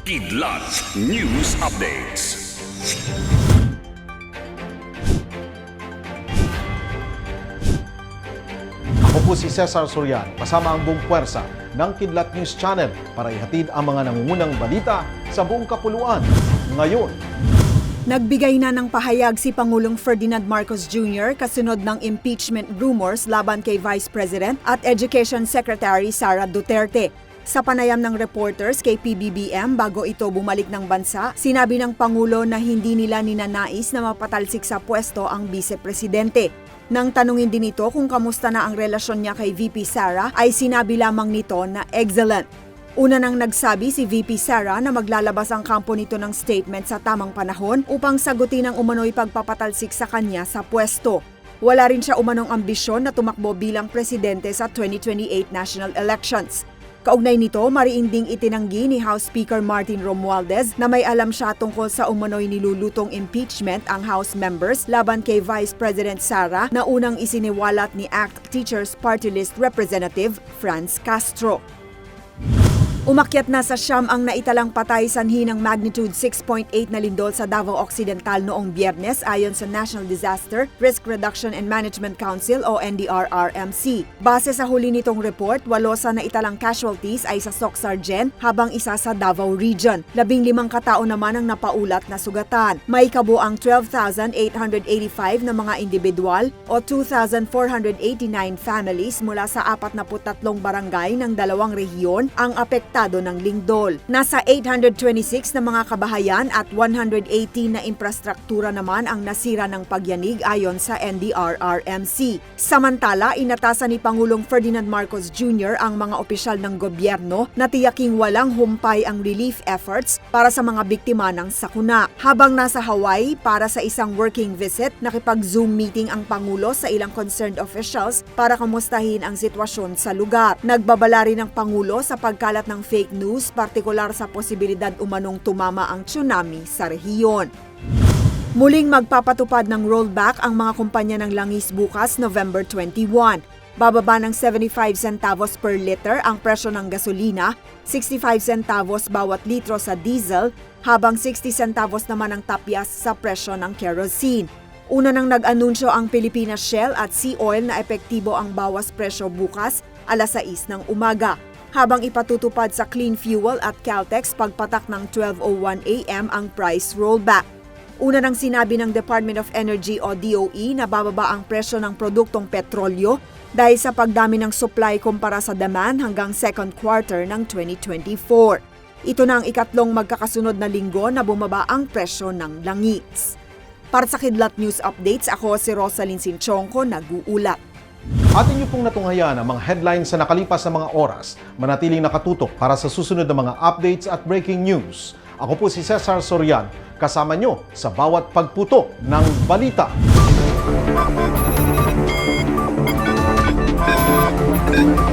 Kidlat News Updates. Ako po si Cesar Sorian, kasama ang buong puwersa ng Kidlat News Channel para ihatid ang mga nangungunang balita sa buong kapuluan. Ngayon, Nagbigay na ng pahayag si Pangulong Ferdinand Marcos Jr. kasunod ng impeachment rumors laban kay Vice President at Education Secretary Sara Duterte. Sa panayam ng reporters kay PBBM bago ito bumalik ng bansa, sinabi ng Pangulo na hindi nila ninanais na mapatalsik sa pwesto ang Vice-Presidente. Nang tanungin din ito kung kamusta na ang relasyon niya kay VP Sara, ay sinabi lamang nito na excellent. Una nang nagsabi si VP Sara na maglalabas ang kampo nito ng statement sa tamang panahon upang sagutin ang umano'y pagpapatalsik sa kanya sa pwesto. Wala rin siya umanong ambisyon na tumakbo bilang presidente sa 2028 national elections. Kaugnay nito, mariinding itinanggi ni House Speaker Martin Romualdez na may alam siya tungkol sa umano'y nilulutong impeachment ang House members laban kay Vice President Sara na unang isiniwalat ni ACT Teachers Party List Representative Franz Castro. Umakyat na sa siyam ang naitalang patay sanhi ng magnitude 6.8 na lindol sa Davao Occidental noong biyernes ayon sa National Disaster Risk Reduction and Management Council o NDRRMC. Base sa huli nitong report, walo sa naitalang casualties ay sa Socsargen habang isa sa Davao Region. Labing limang katao naman ang napaulat na sugatan. May kabuang 12,885 na mga individual o 2,489 families mula sa 43 barangay ng dalawang rehiyon ang apektado ng lindol. Nasa 826 na mga kabahayan at 118 na infrastruktura naman ang nasira ng pagyanig ayon sa NDRRMC. Samantala, inatasan ni Pangulong Ferdinand Marcos Jr. ang mga opisyal ng gobyerno na tiyaking walang humpay ang relief efforts para sa mga biktima ng sakuna. Habang nasa Hawaii para sa isang working visit, nakipag-Zoom meeting ang Pangulo sa ilang concerned officials para kamustahin ang sitwasyon sa lugar. Nagbabala rin ang Pangulo sa pagkalat ng fake news, partikular sa posibilidad umanong tumama ang tsunami sa rehiyon. Muling magpapatupad ng rollback ang mga kumpanya ng langis bukas November 21. Bababa ng 75 centavos per liter ang presyo ng gasolina, 65 centavos bawat litro sa diesel, habang 60 centavos naman ang tapyas sa presyo ng kerosene. Una nang nag-anunsyo ang Pilipinas Shell at Sea Oil na epektibo ang bawas presyo bukas alas 6 ng umaga habang ipatutupad sa Clean Fuel at Caltex pagpatak ng 12.01 a.m. ang price rollback. Una nang sinabi ng Department of Energy o DOE na bababa ang presyo ng produktong petrolyo dahil sa pagdami ng supply kumpara sa demand hanggang second quarter ng 2024. Ito na ang ikatlong magkakasunod na linggo na bumaba ang presyo ng langis. Para sa Kidlat News Updates, ako si Rosalyn Sinchonko, nag-uulat. Atin niyo pong natunghayaan ang mga headlines sa nakalipas na mga oras, manatiling nakatutok para sa susunod na mga updates at breaking news. Ako po si Cesar Sorian, kasama nyo sa bawat pagputo ng balita. Thank you.